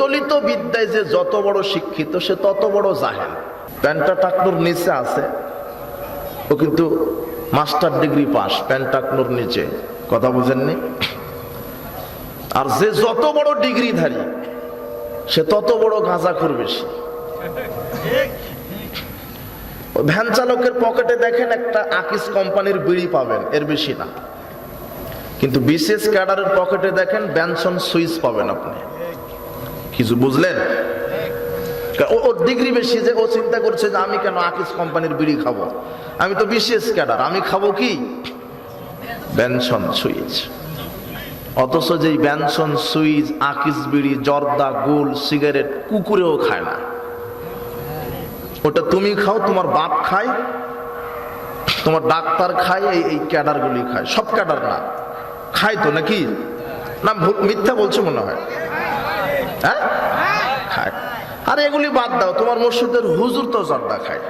প্রচলিত বিদ্যায় যে যত বড় শিক্ষিত, সে তত বড় জাহেল। প্যান্টা টাকনুর নিচে আছে। ও কিন্তু মাস্টার ডিগ্রি পাস প্যান্টাকনুর নিচে। কথা বুঝেননি? আর যে যত বড় ডিগ্রিধারী, সে তত বড় গাঁজাখোর বেশি। ওই ভ্যান চালকের পকেটে দেখেন একটা আকিস কোম্পানির বিড়ি পাবেন, এর বেশি না। কিন্তু বিশেষ ক্যাডারের পকেটে দেখেন ব্যানসন সুইচ পাবেন আপনি। কিছু বুঝলেন? ওর ডিগ্রি বেশি যে ও চিন্তা করছে যে আমি কেন আকিস কোম্পানির বিড়ি খাব? আমি তো বিশেষ ক্যাডার, আমি খাব কি? Benson switch. অথচ যেই ব্যানসন সুইচ, আকিস বিড়ি, জর্দা, গোল, সিগারেট কুকুরেও খায় না। ওটা তুমি খাও, তোমার বাপ খায়, তোমার ডাক্তার খায়, এই এই ক্যাডারগুলি খায়। সব ক্যাডার না। খায় তো নাকি? না মিথ্যা বলছো মনে হয়। হ্যাঁ? খায়। আর এগুলি বাদ দাও, তোমার মসজিদের হুজুর তো জর্দা খায়।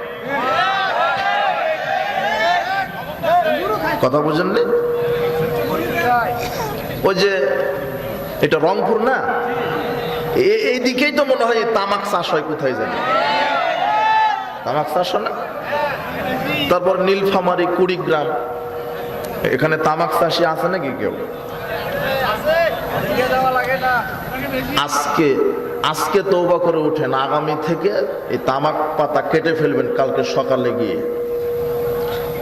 কথা বুঝেননি ওই যে, এটা রংপুর না? এই দিকেই তো মনে হয় তামাক চাষ হয়, কোথায় জানি। তামাক চাষ হয় না? তারপর নীলফামারি, কুড়িগ্রাম। এখানে তামাক চাষি আছে নাকি কেউ? আজকে আজকে তৌবা করে উঠেন, আগামী থেকে এই তামাক পাতা কেটে ফেলবেন কালকে সকালে গিয়ে।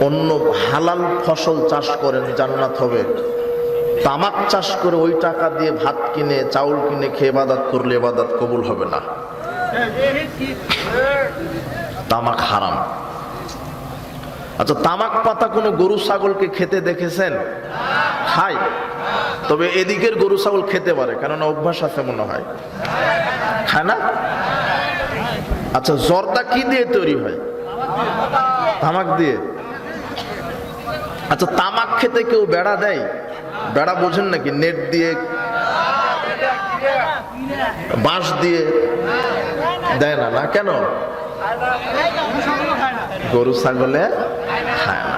অন্য হালাল ফসল চাষ করেন, জান্নাত হবে। তামাক চাষ করে ওই টাকা দিয়ে ভাত কিনে, চাউল কিনে খেয়ে বাদাত করলে বাদাত কবুল হবে না। তামাক হারাম। আচ্ছা তামাক পাতা কোনো গরু, ছাগলকে খেতে দেখেছেন? খায়। তবে এদিকের গরু ছাগল খেতে পারে, কেননা অভ্যাস আছে মনে হয়। খায় না? আচ্ছা জর্দা কি দিয়ে তৈরি হয়? তামাক দিয়ে? আচ্ছা তামাক খেতে কেউ বেড়া দেয়? বেড়া বোঝেন নাকি? নেট দিয়ে, বাঁশ দিয়ে? দেয় না না? কেন? গরু ছাগলে খায় না।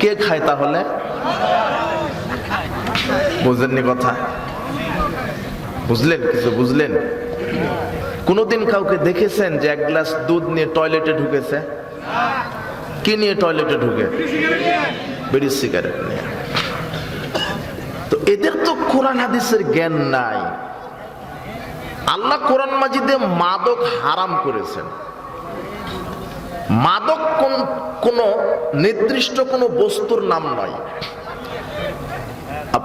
কে খায় তাহলে? বুঝলেননি কথা। বুঝলেন কিছু? বুঝলেন? কোনোদিন কাউকে দেখেছেন যে এক গ্লাস দুধ নিয়ে টয়লেটে ঢুকেছে? কি নিয়ে টয়লেটে ঢুকে? বিড়ি সিগারেট নিয়ে। তো এদের তো কোরআন হাদিসের জ্ঞান নাই। আল্লাহ কোরআন মাজিদে মাদক হারাম করেছেন। মাদক কোন কোন নির্দিষ্ট কোন বস্তুর নাম নয়।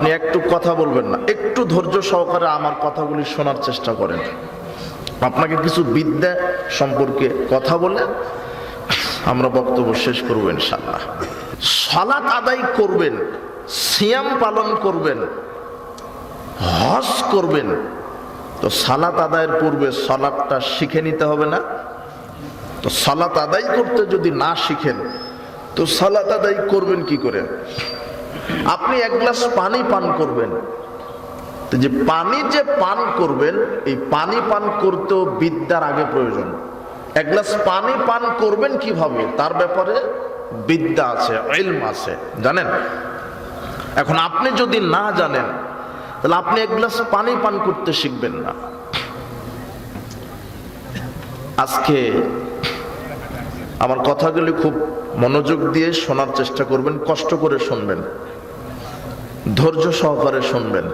আপনি একটু কথা বলবেন না। একটু ধৈর্য সহকারে আমার কথাগুলি শোনার চেষ্টা করেন। আপনাকে কিছু বিদ্যা সম্পর্কে কথা বলে আমরা বক্তব্য শেষ করব ইনশাল্লাহ সালাত আদায় করবেন, সিয়াম পালন করবেন, হজ করবেন। তো সালাত আদায়ের পূর্বে সালাদটা শিখে নিতে হবে না। তো সালাত আদায় করতে যদি না শিখেন, তো সালাত আদায় করবেন কি করে? আপনি এক গ্লাস পানি পান করবেন। যে পানি যে পান করবেন, এই পানি পান করতেও বিদ্যার আগে প্রয়োজন। এক গ্লাস পানি পান করবেন কীভাবে? তার ব্যাপারে বিদ্যা আছে আছে। জানেন? এখন আপনি যদি না জানেন, তাহলে আপনি এক গ্লাস পানি পান করতে শিখবেন না। আজকে আমার কথাগুলি খুব মনোযোগ দিয়ে শোনার চেষ্টা করবেন, কষ্ট করে শুনবেন। ধৈর্য সহকারে শুনবেন।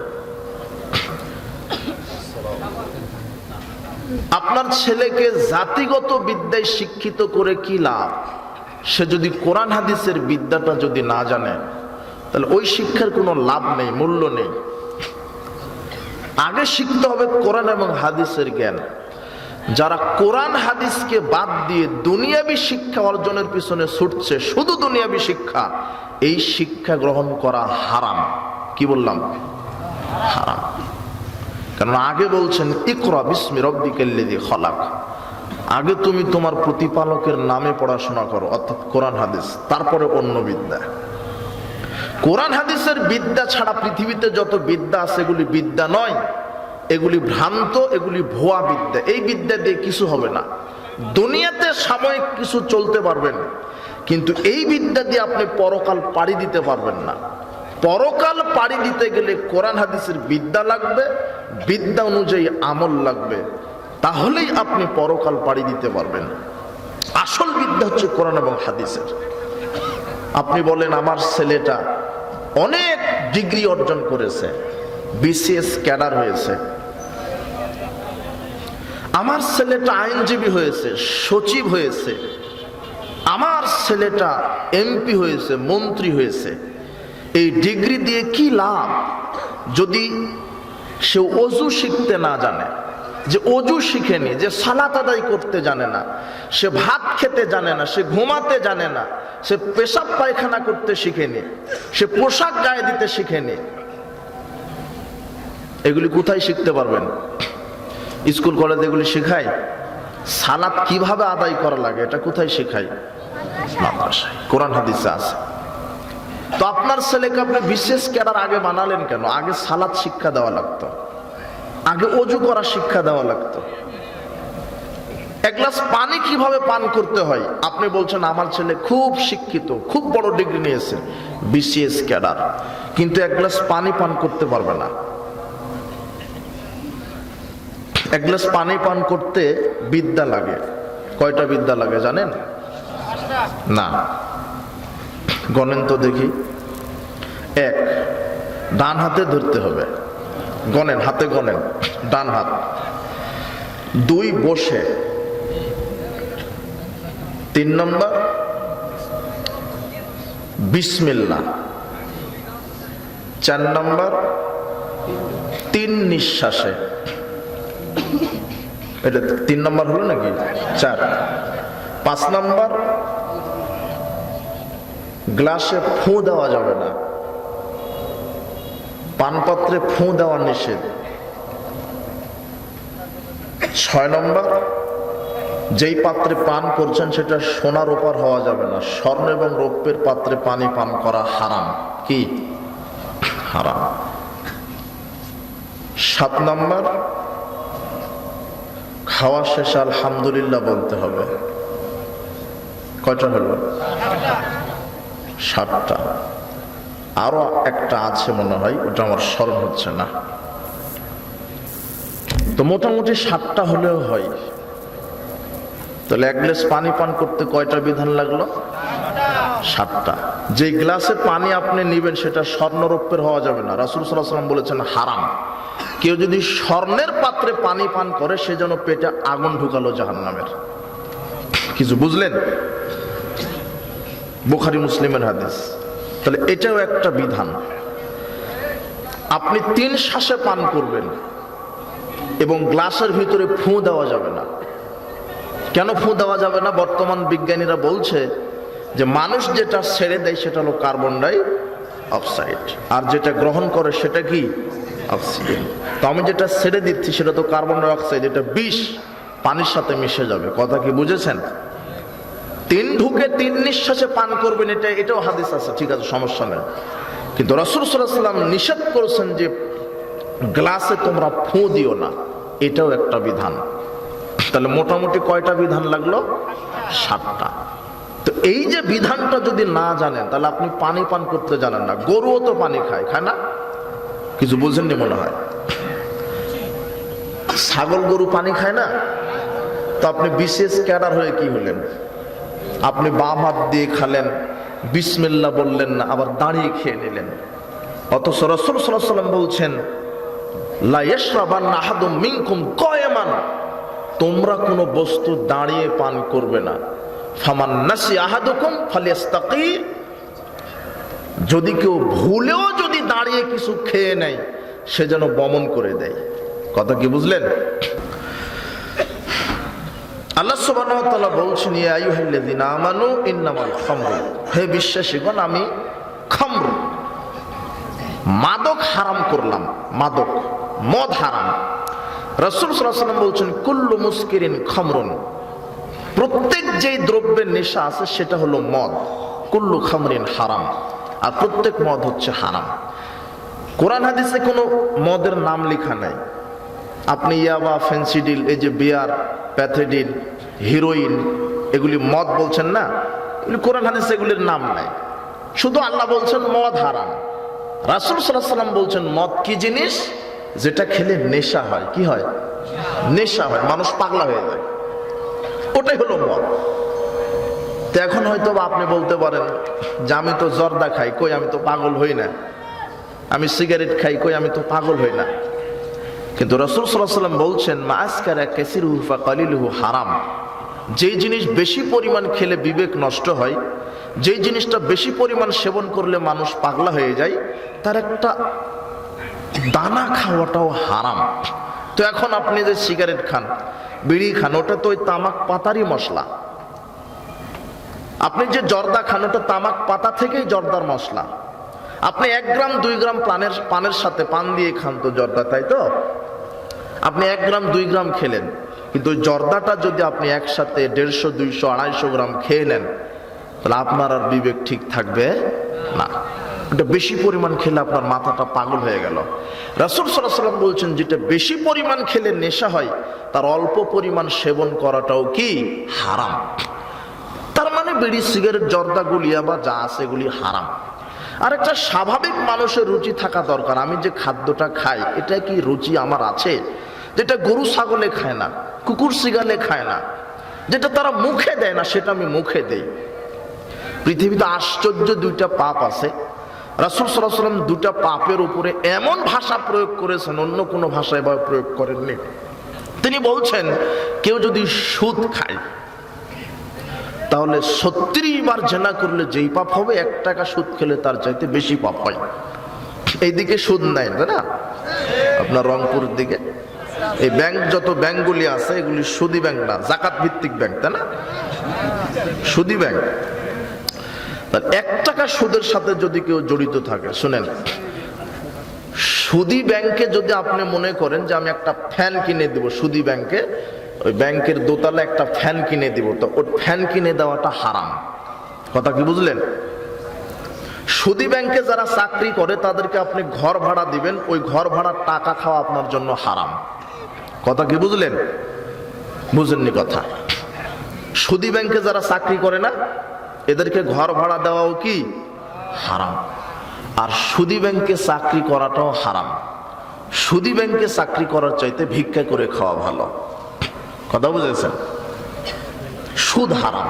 আপনার ছেলেকে জাতিগত বিদ্যায় শিক্ষিত করে কি লাভ? সে যদি কোরআন হাদিসের বিদ্যাটা যদি না জানে, তাহলে ওই শিক্ষার কোনো লাভ নেই, মূল্য নেই। আগে শিখতে হবে কোরআন এবং হাদিসের জ্ঞান। যারা কোরআন হাদিসকে বাদ দিয়ে দুনিয়াবি শিক্ষা অর্জনের পিছনে ছুটছে, শুধু দুনিয়াবি শিক্ষা, এই শিক্ষা গ্রহণ করা হারাম। কি বললাম? হারাম। কারণ আগে বলছেন, ইকরা বিস্মি রব্বিকাল্লাযী খলাক। আগে তুমি তোমার প্রতিপালকের নামে পড়াশোনা করো, অর্থাৎ কোরআন হাদিস, তারপরে অন্য বিদ্যা। কোরআন হাদিসের বিদ্যা ছাড়া পৃথিবীতে যত বিদ্যা আছে, এগুলি বিদ্যা নয়। এগুলি ভ্রান্ত, এগুলি ভুয়া বিদ্যা। এই বিদ্যা দিয়ে কিছু হবে না। দুনিয়াতে সাময়িক কিছু চলতে পারবেন কিন্তু এই বিদ্যা দিয়ে আপনি পরকাল পাড়ি দিতে পারবেন না। পরকাল পাড়ি দিতে গেলে কোরআন হাদিসের বিদ্যা লাগবে, বিদ্যা অনুযায়ী আমল লাগবে। তাহলেই আপনি পরকাল পাড়ি দিতে পারবেন। আসল বিদ্যা হচ্ছে কোরআন এবং হাদিসের। আপনি বলেন, আমার ছেলেটা অনেক ডিগ্রি অর্জন করেছে, বিসিএস ক্যাডার হয়েছে। আমার ছেলেটা আইনজীবী হয়েছে, সচিব হয়েছে। আমার ছেলেটা এমপি হয়েছে, মন্ত্রী হয়েছে। এই ডিগ্রি দিয়ে কি লাভ? যদি সে অজু শিখতে না জানে, যে অজু শিখেনি, যে সালাত আদায় করতে জানে না, সে ভাত খেতে জানে না, সে ঘুমাতে জানে না, সে পেশাব পায়খানা করতে শিখেনি, সে পোশাক গায়ে দিতে শিখেনি, এগুলি কোথায় শিখতে পারবেন? স্কুল, কলেজে এগুলি শেখায়? সালাত কীভাবে আদায় করা লাগে, এটা কোথায় শেখায়? কোরআন হাদিসে আছে। তো আপনার ছেলেকে আপনি বিশেষ ক্যাডার আগে বানালেন কেন? আগে সালাদ শিক্ষা দেওয়া লাগতো। আগে অজু করা শিক্ষা দেওয়া লাগতো। এক গ্লাস পানি কীভাবে পান করতে হয়? আপনি বলছেন, আমার ছেলে খুব শিক্ষিত, খুব বড় ডিগ্রি নিয়েছে বিসিএস ক্যাডার। কিন্তু এক গ্লাস পানি পান করতে পারবে না। এক গ্লাস পানি পান করতে বিদ্যা লাগে। কয়টা বিদ্যা লাগে জানেন? না। গণেন তো দেখি। এক, ডান হাতে ধরতে হবে। গণেন, হাতে গণেন, ডান হাত। দুই, বসে। তিন নম্বর, বিসমিল্লা। চার নম্বর, তিন নিঃশ্বাসে। এটা তিন নম্বর হলো নাকি? চার। পাঁচ নম্বর গ্লাসে ফু দেওয়া যাবে না। পানপাত্রে ফু দেওয়া নিষেধ। ছয় নম্বর, যেই পাত্রে পান করছেন সেটা সোনার ওপর হওয়া যাবে না। স্বর্ণ এবং রৌপ্যের পাত্রে পানি পান করা হারাম। কি? হারাম। সাত নম্বর, খাওয়া শেষে আলহামদুলিল্লাহ বলতে হবে। কয়টা হলো? সাতটা। আরও একটা আছে মনে হয়, ওটা আমার স্মরণ হচ্ছে না। তো মোটামুটি সাতটা হলেও হয়। তাহলে এক গ্লাস পানি পান করতে কয়টা বিধান লাগল? সাতটা। যে গ্লাসে পানি আপনি নেবেন, সেটা স্বর্ণরৌপ্যের হওয়া যাবে না। রাসুল সাল্লাম বলেছেন, হারাম। কেউ যদি স্বর্ণের পাত্রে পানি পান করে, সে যেন পেটে আগুন ঢুকালো জাহান নামের কিছু বুঝলেন? বুখারি মুসলিমের হাদিস। তাহলে এটাও একটা বিধান। আপনি তিন শ্বাসে পান করবেন এবং গ্লাসের ভিতরে ফু দেওয়া যাবে না। কেন ফু দেওয়া যাবে না? বর্তমান বিজ্ঞানীরা বলছে যে মানুষ যেটা ছেড়ে দেয় সেটা হলো কার্বন ডাই অক্সাইড। আর যেটা গ্রহণ করে সেটা কি? অক্সিজেন। তো আমি যেটা ছেড়ে দিচ্ছি সেটা তো কার্বন ডাই অক্সাইড, এটা বিষ পানির সাথে মিশে যাবে। কথা কি বুঝেছেন? তিন ঢুকে তিন নিঃশ্বাসে পান করবেন, এটা, এটাও হাদিস আছে, ঠিক আছে, সমস্যা নেই। কিন্তু রসুল সাল্লাম নিষেধ করেছেন যে গ্লাসে তোমরা ফু দিও না, এটাও একটা বিধান। তাহলে মোটামুটি কয়টা বিধান লাগল? সাতটা। তো এই যে বিধানটা যদি না জানেন, তাহলে আপনি পানি পান করতে জানেন না। গরুও তো পানি খায় খায় না? কিছু বুঝেননি মনে হয়? ছাগল গরু পানি খায় না? তো আপনি বিশেষ ক্যাডার হয়ে কি হলেন? আপনি বাম হাত দিয়ে খালেন বিসমিল্লা বললেন না, আবার দাঁড়িয়ে খেয়ে নিলেন। অথচ রসুল সাল্লাম বলছেন তোমরা কোনো বস্তু দাঁড়িয়ে পান করবে না। যদি কেউ ভুলেও যদি দাঁড়িয়ে কিছু খেয়ে নেয়, সে যেন বমন করে দেয়। কথা কি বুঝলেন? আল্লাহ তাআলা বলছেন, ইয়া আইয়ুহাল্লাযিনা আমানু ইন্নামাল খামরু। হে বিশ্বাসীগণ, আমি খামর। মাদক হারাম করলাম, মাদক, মদ হারাম। রাসূল ওয়াসাল্লাম বলছেন, কুল্লু মুসকিরিন খামরুন। প্রত্যেক যেই দ্রব্যের নেশা আছে, সেটা হলো মদ। কুল্লু খামরিন হারাম। আর প্রত্যেক মদ হচ্ছে হারাম। কোরআন হাদিসে কোনো মদের নাম লেখা নাই। আপনি ইয়াবা, ফেন্সিডিল, এই যে বিয়ার প্যাথেডিল হিরোইন, এগুলি মদ বলছেন না? এগুলি কোরআন হাদিসে এগুলির নাম নাই। শুধু আল্লাহ বলছেন মদ হারাম। রাসুল সাল্লাম বলছেন, মদ কি জিনিস? যেটা খেলে নেশা হয়। কি হয়? নেশা হয়। মানুষ পাগলা হয়ে যায়। ওটাই হলো মদ। তো এখন হয়তো আপনি বলতে পারেন, যে আমি তো জর্দা খাই, কই আমি তো পাগল হই না? আমি সিগারেট খাই, কই আমি তো পাগল হই না? কিন্তু রসুল সাল্লাম বলছেন হারাম। যেই জিনিস বেশি পরিমাণ খেলে বিবেক নষ্ট হয়, যেই জিনিসটা বেশি পরিমাণ সেবন করলে মানুষ পাগলা হয়ে যায়, তার একটা দানা খাওয়াটাও হারাম। তো এখন আপনি যে সিগারেট খান, বিড়ি খান, ওটা তো ওই তামাক পাতারই মশলা। আপনি যে জর্দা খান, ওটা তামাক পাতা থেকেই জর্দার মশলা। আপনি এক গ্রাম, দুই গ্রাম পানের পানের সাথে পান দিয়ে খান তো জর্দা, তাই তো? আপনি এক গ্রাম, দুই গ্রাম খেলেন। কিন্তু জর্দাটা যদি আপনি একসাথে দেড়শো, দুইশো, আড়াইশো গ্রাম খেয়ে নেন, তাহলে আপনার আর বিবেক ঠিক থাকবে না। এটা বেশি পরিমাণ খেলে আপনার মাথাটা পাগল হয়ে গেল। রাসুল সাল্লাম বলছেন, যেটা বেশি পরিমাণ খেলে নেশা হয়, তার অল্প পরিমাণ সেবন করাটাও কি? হারাম। তার মানে বিড়ি, সিগারেট, জর্দা গুলিয়া বা যা আছে এগুলি হারাম। আর একটা স্বাভাবিক মানুষের রুচি থাকা দরকার। আমি যে খাদ্যটা খাই, এটা কি রুচি আমার আছে? যেটা গরু ছাগলে খায় না, কুকুর সিগালে খায় না, যেটা তারা মুখে দেয় না, সেটা আমি মুখে দেই। পৃথিবীতে আশ্চর্য দুইটা পাপ আছে। রাসুল সাল্লাম দুটা পাপের উপরে এমন ভাষা প্রয়োগ করেছেন, অন্য কোনো ভাষায় বা প্রয়োগ করেননি। তিনি বলছেন, কেউ যদি সুদ খায় তাহলে সত্তরই বার জেনা করলে যেই পাপ হবে, এক টাকা সুদ খেলে তার চাইতে বেশি পাপ হয়। এইদিকে সুদ নাই, তাই না? আপনার রংপুরের দিকে। এই ব্যাংক, যত ব্যাংকগুলি আছে, এগুলি সুদি ব্যাংক না, জাকাত ভিত্তিক ব্যাংক, তাই না? সুদি ব্যাংক। এক টাকা সুদের সাথে যদি কেউ জড়িত থাকে, শুনেন, সুদি ব্যাংকে যদি আপনি মনে করেন যে আমি একটা ফ্যান কিনে দিব সুদি ব্যাংকে ওই ব্যাংকের দোতলা একটা ফ্যান কিনে দিব। তো ওর ফ্যান কিনে দেওয়াটা হারাম। কথা কি বুঝলেন? সুদি ব্যাংকে যারা চাকরি করে, তাদেরকে আপনি ঘর ভাড়া দিবেন, ওই ঘর ভাড়ার টাকা খাওয়া আপনার জন্য হারাম। কথা কি বুঝলেন? বুঝেননি কথা। সুদি ব্যাংকে যারা চাকরি করে না, এদেরকে ঘর ভাড়া দেওয়াও কি? হারাম। আর সুদি ব্যাংকে চাকরি করাটাও হারাম। সুদি ব্যাংকে চাকরি করার চাইতে ভিক্ষা করে খাওয়া ভালো। কথা বুঝেছেন? সুদ হারাম।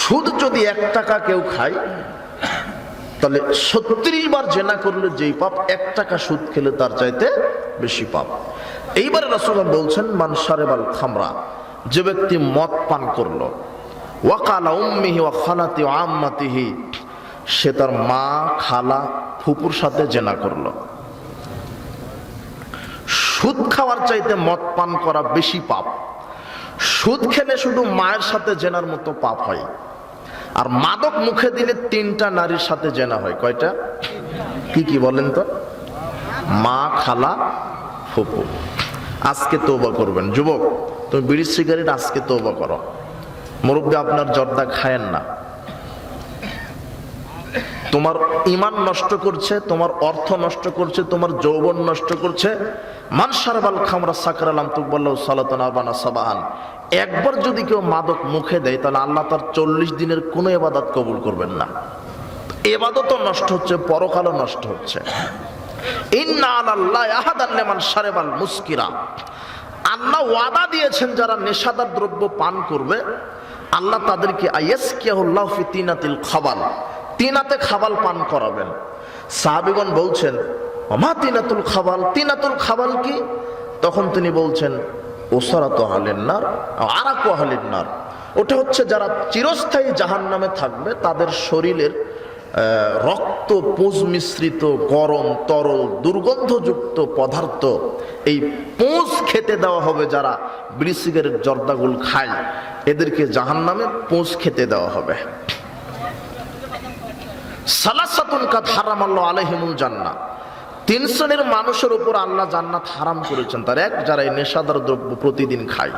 সুদ যদি এক টাকা কেউ খায়, তাহলে ছত্রিশ বার জেনা করলে যেই পাপ, এক টাকা সুদ খেলে তার চাইতে বেশি পাপ। এইবারে রাসুল্লাহ বলছেন মানসারেবাল খামরা যে ব্যক্তি মদ পান করল, ওয়াকালা উম্মিহি ওয়া খালাতি আম্মাতিহি সে তার মা, খালা, ফুপুর সাথে জেনা করল। সুদ খাওয়ার চাইতে মদ পান করা বেশি পাপ। সুদ খেলে শুধু মায়ের সাথে জেনার মতো পাপ হয়। আর মাদক মুখে দিলে তিনটা নারীর সাথে জেনা হয়। কয়টা? কি কি বলেন তো? মা, খালা, ফুপু। আজকে তৌবা করবেন। যুবক, তুমি বিড়ি সিগারেট আজকে তৌবা করো। মুরব্বী, আপনার জর্দা খায়েন না। তোমার ইমান নষ্ট করছে, তোমার অর্থ নষ্ট করছে, তোমার যৌবন নষ্ট করছে। মানসারবাল খামরা সাকরালাম তুকবাল্লাহ সালাতনা বানা সাবাহান। একবার যদি কেউ মাদক মুখে দেয়, তাহলে আল্লাহ তার চল্লিশ দিনের কোনো এবাদত কবুল করবেন না। এবাদতও নষ্ট হচ্ছে, পরকালও নষ্ট হচ্ছে। মুস্কিরা। আল্লাহ ওয়াদা দিয়েছেন, যারা নেশাদার দ্রব্য পান করবে, আল্লাহ তাদেরকে আইয়াসকিয়াহুল্লাহ ফি তিনাতিল খাবাল তিনাতে খাবাল পান করাবেন। সাহাবিগণ বলছেন মা তিনাতুল খাবাল? তিনাতুল খাবাল কি? তখন তিনি বলছেন, ওসারাত আলেন্নার আরাকু আহলিন্নার ওটা হচ্ছে যারা চিরস্থায়ী জাহান নামে থাকবে, তাদের শরীরের রক্ত পোজ মিশ্রিত গরম, তরল, দুর্গন্ধযুক্ত পদার্থ, এই পোজ খেতে দেওয়া হবে যারা বিড়ি জর্দাগুল খায়। এদেরকে জাহান নামে পোজ খেতে দেওয়া হবে। সালাসাতুন হারাম জান্না তিন শ্রেণির মানুষের উপর আল্লাহ জান্নাত হারাম করেছেন, তার এক যারা এই নেশাদার দ্রব্য প্রতিদিন খায়।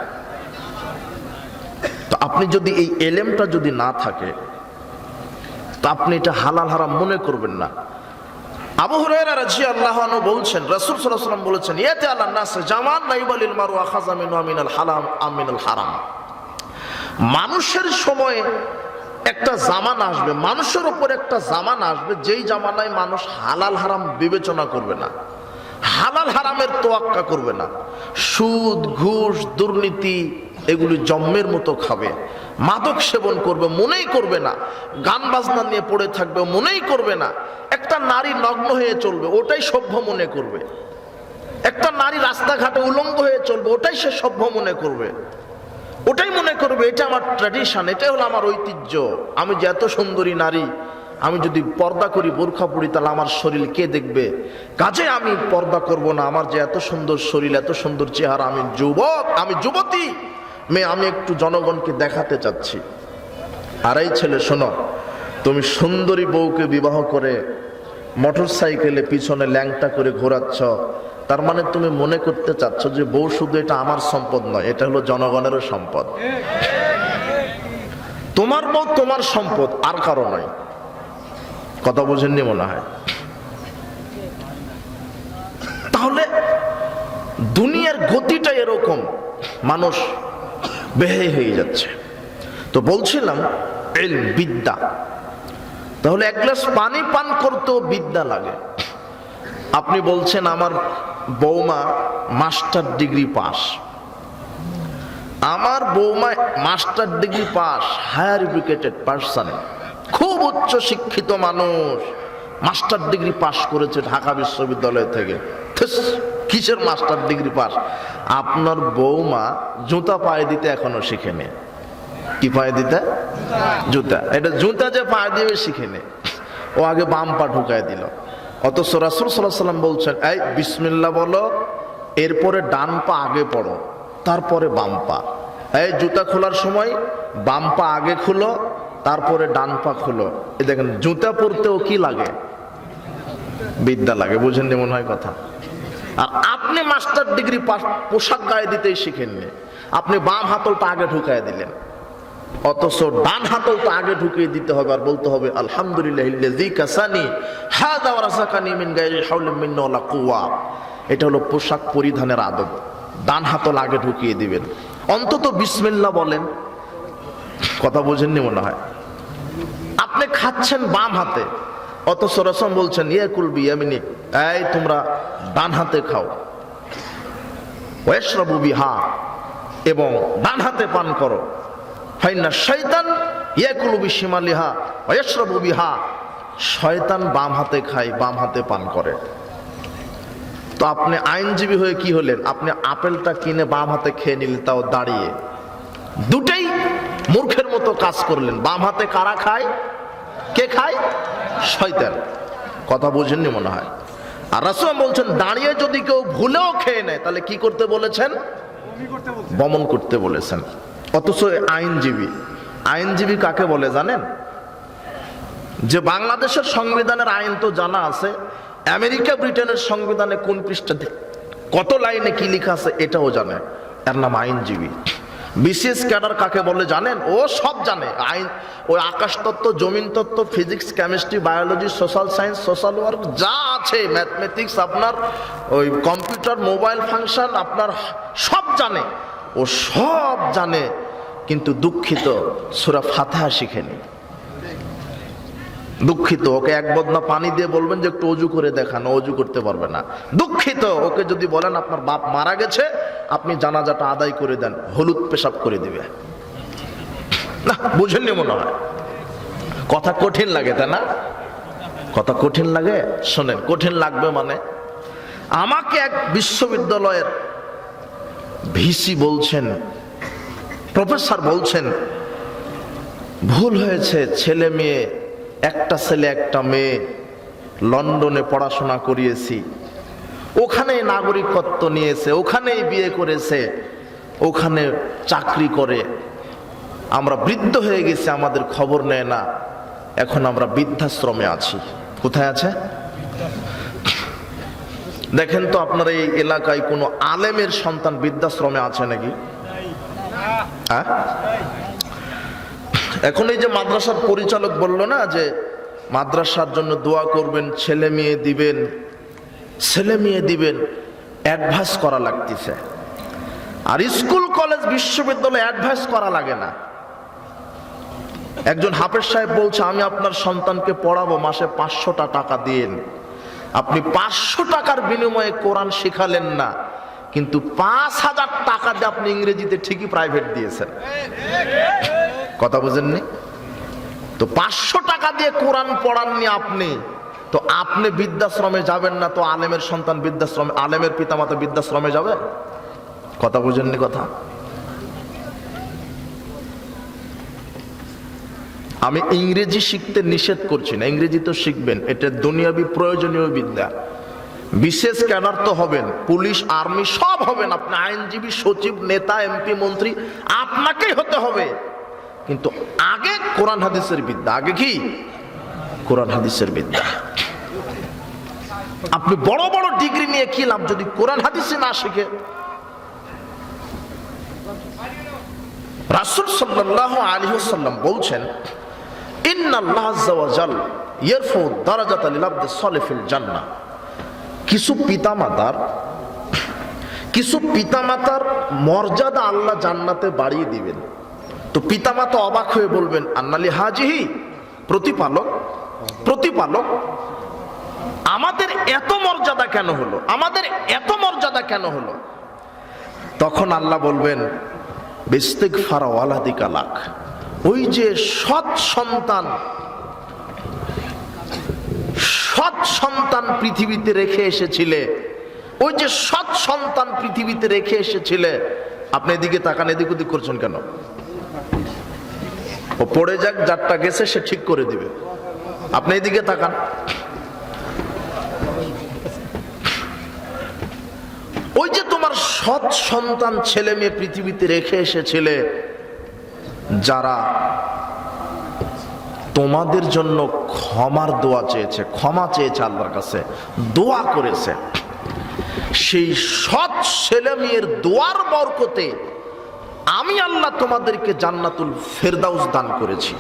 তো আপনি যদি এই এলেমটা যদি না থাকে, তা আপনি এটা হালাল হারাম মনে করবেন না। আবু বলছেন, রাসূল সাল্লাল্লাহু বলেছেন, ইয়াতি আল্লাহ জামান হারাম। মানুষের সময় একটা জামান আসবে, মানুষের উপর একটা জামান আসবে, যেই জামানায় মানুষ হালাল হারাম বিবেচনা করবে না, হালাল হারামের তোয়াক্কা করবে না। সুদ, ঘুষ, দুর্নীতি, এগুলি জম্মের মতো খাবে, মাদক সেবন করবে, মনেই করবে না, গান বাজনা নিয়ে পড়ে থাকবে, মনেই করবে না। একটা নারী নগ্ন হয়ে চলবে, ওটাই সভ্য মনে করবে। একটা নারী রাস্তাঘাটে উলঙ্গ হয়ে চলবে, ওটাই সে সভ্য মনে করবে। ওটাই মনে করবে, এটা আমার ট্র্যাডিশন এটাই হলো আমার ঐতিহ্য। আমি যে এত সুন্দরী নারী, আমি যদি পর্দা করি, বোরখা পড়ি তাহলে আমার শরীর কে দেখবে? কাজে আমি পর্দা করব না, আমার যে এত সুন্দর শরীর, এত সুন্দর চেহারা, আমি যুবক, আমি যুবতী। মেয়ে আমি একটু জনগণকে দেখাতে চাচ্ছি। আর এই ছেলে, শোনো, তুমি সুন্দরী বউকে বিবাহ করে মোটর সাইকেলে পিছনে ল্যাংটা করে ঘোরাচ্ছ, তার মানে তুমি মনে করতে চাচ্ছ যে বউ শুধু এটা আমার সম্পদ নয়, এটা হলো জনগণেরও সম্পদ। তোমার বউ তোমার সম্পদ, আর কারও নয়। কথা বোঝেননি মনে হয়? তাহলে দুনিয়ার গতিটা এরকম, মানুষ বেহে হয়ে যাচ্ছে। তো বলছিলাম বিদ্যা। তাহলে এক গ্লাস পানি পান করতেও বিদ্যা লাগে। আপনি বলছেন, আমার বৌমা মাস্টার ডিগ্রি পাস। আমার বৌমা master degree pass, higher educated person. খুব উচ্চ শিক্ষিত মানুষ, মাস্টার ডিগ্রি পাস করেছে ঢাকা বিশ্ববিদ্যালয় থেকে। কিসের মাস্টার ডিগ্রি পাস? আপনার বৌমা জুতা পায়ে দিতে এখনও শিখেনি। কি পায়ে দিতে? জুতা। এটা জুতা যে পায়ে দিবে শিখেনি ও আগে বাম পা ঢুকায় দিল। রাসুল সাল্লাহ সাল্লাম বলছেন, এই বিসমিল্লা বলো, এরপরে ডান পা আগে পড়ো, তারপরে বাম পা। এই জুতা খোলার সময় বাম পা আগে খুলো, তারপরে ডান পা খুলো। এই দেখেন, জুতা পরতেও কি লাগে? বিদ্যা লাগে বুঝেন মনে হয় কথা? আর আপনি মাস্টার ডিগ্রি পোশাক গায়ে দিতেই শিখেননি। আপনি বাম হাতলটা আগে ঢুকায় দিলেন। অথচ ডান হাতল তো আগে ঢুকিয়ে দিতে হবে আর বলতে হবে, আলহামদুলিল্লাহ এটা হলো পোশাক পরিধানের আদব। ডান হাতল আগে ঢুকিয়ে দিবেন। অন্তত বিসমিল্লাহ বলেন। কথা বোঝেননি মনে হয়। আপনি খাচ্ছেন বাম হাতে, অথচ রসম বলছেন ইয়ে কুলবি ইয়ামিনি এই তোমরা ডান হাতে খাও। ওয়েশরাবু বিহা, এবং ডান হাতে পান করো। ফাইনা শয়তান ইয়াকুলু বিশিমালিহা ওয়াশরাবু বিহা। শয়তান বাম হাতে খায় বাম হাতে পান করে। তো আপনি আইনজীবী হয়ে কি হলেন? আপনি আপেলটা কিনে বাম হাতে খেয়ে নিলেন তাও দাঁড়িয়ে। দুটেই মূর্খের মতো কাজ করলেন। বাম হাতে কারা খায়? কে খায়? শয়তান। কথা বোঝেননি মনে হয়। আর রাসূল বলছেন দাঁড়িয়ে যদি কেউ ভুলেও খেয়ে নেয় তাহলে কি করতে বলেছেন? বমন করতে বলেছেন। অথচ আইনজীবী। আইনজীবী কাকে বলে জানেন? যে বাংলাদেশের সংবিধানের আইন তো জানা আছে, আমেরিকা, ব্রিটেনের সংবিধানে কোন পৃষ্ঠাতে কত লাইনে কি লেখা আছে এটাও জানে। এর নাম আইনজীবী। বিসিএস ক্যাডার কাকে বলে জানেন? ও সব জানে। আইন, ওই আকাশতত্ত্ব জমিন তত্ত্ব, physics, chemistry, biology, social science, social work, যা আছে, ম্যাথমেটিক্স, আপনার ওই কম্পিউটার, মোবাইল ফাংশন, আপনার সব জানে। ও সব জানে, কিন্তু দুঃখিত সুরা ফাতেহা শিখেনি। দুঃখিত, ওকে এক বদনা পানি দিয়ে বলবেন যে একটু অজু করে দেখানো অজু করতে পারবে না। দুঃখিত, ওকে যদি বলেন আপনার বাপ মারা গেছে, আপনি জানাজাটা আদায় করে দেন, হলুদ পেশাব করে দিবে। না, বুঝেননি মনে হয়? কথা কঠিন লাগে, তাই না? কথা কঠিন লাগে? শোনেন, কঠিন লাগবে মানে? আমাকে এক বিশ্ববিদ্যালয়ের ভিসি বলছেন, প্রফেসর বলছেন, ভুল হয়েছে ছেলে মেয়ে, একটা ছেলে, একটা মেয়ে, লন্ডনে পড়াশোনা করিয়েছি। ওখানেই নাগরিকত্ব নিয়েছে, ওখানেই বিয়ে করেছে, ওখানে চাকরি করে। আমরা বৃদ্ধ হয়ে গেছি, আমাদের খবর নেয় না। এখন আমরা বৃদ্ধাশ্রমে আছি। কোথায় আছে? দেখেন তো আপনার এই এলাকায় কোনো আলেমের সন্তান বৃদ্ধাশ্রমে আছে নাকি? হ্যাঁ? এখন এই যে মাদ্রাসার পরিচালক বলল না যে মাদ্রাসার জন্য দোয়া করবেন, ছেলে মেয়ে দিবেন, ছেলে মেয়ে দিবেন অ্যাডভাইস করা লাগতেছে। আর স্কুল, কলেজ, বিশ্ববিদ্যালয়ে অ্যাডভাইস করা লাগে না। একজন হাফেজ সাহেব বলছে, আমি আপনার সন্তানকে পড়াবো, মাসে পাঁচশোটা টাকা দিন। আপনি পাঁচশো টাকার বিনিময়ে কোরআন শেখালেন না, কিন্তু পাঁচ হাজার টাকা দিয়ে আপনি ইংরেজিতে ঠিকই প্রাইভেট দিয়েছেন। কথা বুঝেননি? তো পাঁচশো টাকা দিয়ে কোরআন পড়াননি আপনি, তো আপনি বৃদ্ধাশ্রমে যাবেন না, তো আলেমের সন্তান বৃদ্ধাশ্রমে, আলেমের পিতামাতা বৃদ্ধাশ্রমে যাবে? কথা বুঝেননি কথা? আমি ইংরেজি শিখতে নিষেধ করছি না, ইংরেজি তো শিখবেন। এটা দুনিয়াবি প্রয়োজনীয় বিদ্যা। বিশেষ ক্যাডার তো হবেন, পুলিশ, আর্মি সব হবেন আপনি, আইনজীবী, সচিব, নেতা, এমপি, মন্ত্রী, আপনাকেই হতে হবে। কিন্তু আগে কোরআন হাদিসের বিদ্যা, আগে কি? কোরআন হাদিসের বিদ্যা। আপনি বড় বড় ডিগ্রি নিয়ে কি লাভ যদি কোরআন হাদিসে না শিখে? রাসুল সাল্লাহ আলী সাল্লাম বলছেন কিছু পিতামাতার কিছু পিতামাতার মর্যাদা আল্লাহ জান্নাতে বাড়িয়ে দিবেন। তো পিতামাতা অবাক হয়ে বলবেন, আন্নালি হাজিহি, প্রতিপালক প্রতিপালক, আমাদের এত মর্যাদা কেন হলো? আমাদের এত মর্যাদা কেন হলো? তখন আল্লাহ বলবেন বিস্তিক ফারাওয়ালাদিকা লাখ ওই যে সৎ সন্তান সৎ সন্তান পৃথিবীতে রেখে এসেছিলে, ওই যে সৎ সন্তান পৃথিবীতে রেখে এসেছিলে, আপনি এদিকে তাকান, এদিক ওদিক করছেন কেন? ও পড়ে যাক, যারটা গেছে সে ঠিক করে দিবে। আপনি এদিকে তাকান। ওই যে তোমার সৎ সন্তান ছেলে মেয়ে পৃথিবীতে রেখে এসেছিলে যারা তোমাদের জন্য ক্ষমার দোয়া চেয়েছে, ক্ষমা চেয়েছে আল্লাহর কাছে, দোয়া করেছে। সেই সৎ ছেলে মেয়ের দোয়ার বরকতে আমি আল্লাহ তোমাদেরকে জান্নাতুল ফেরদাউস দান করেছি।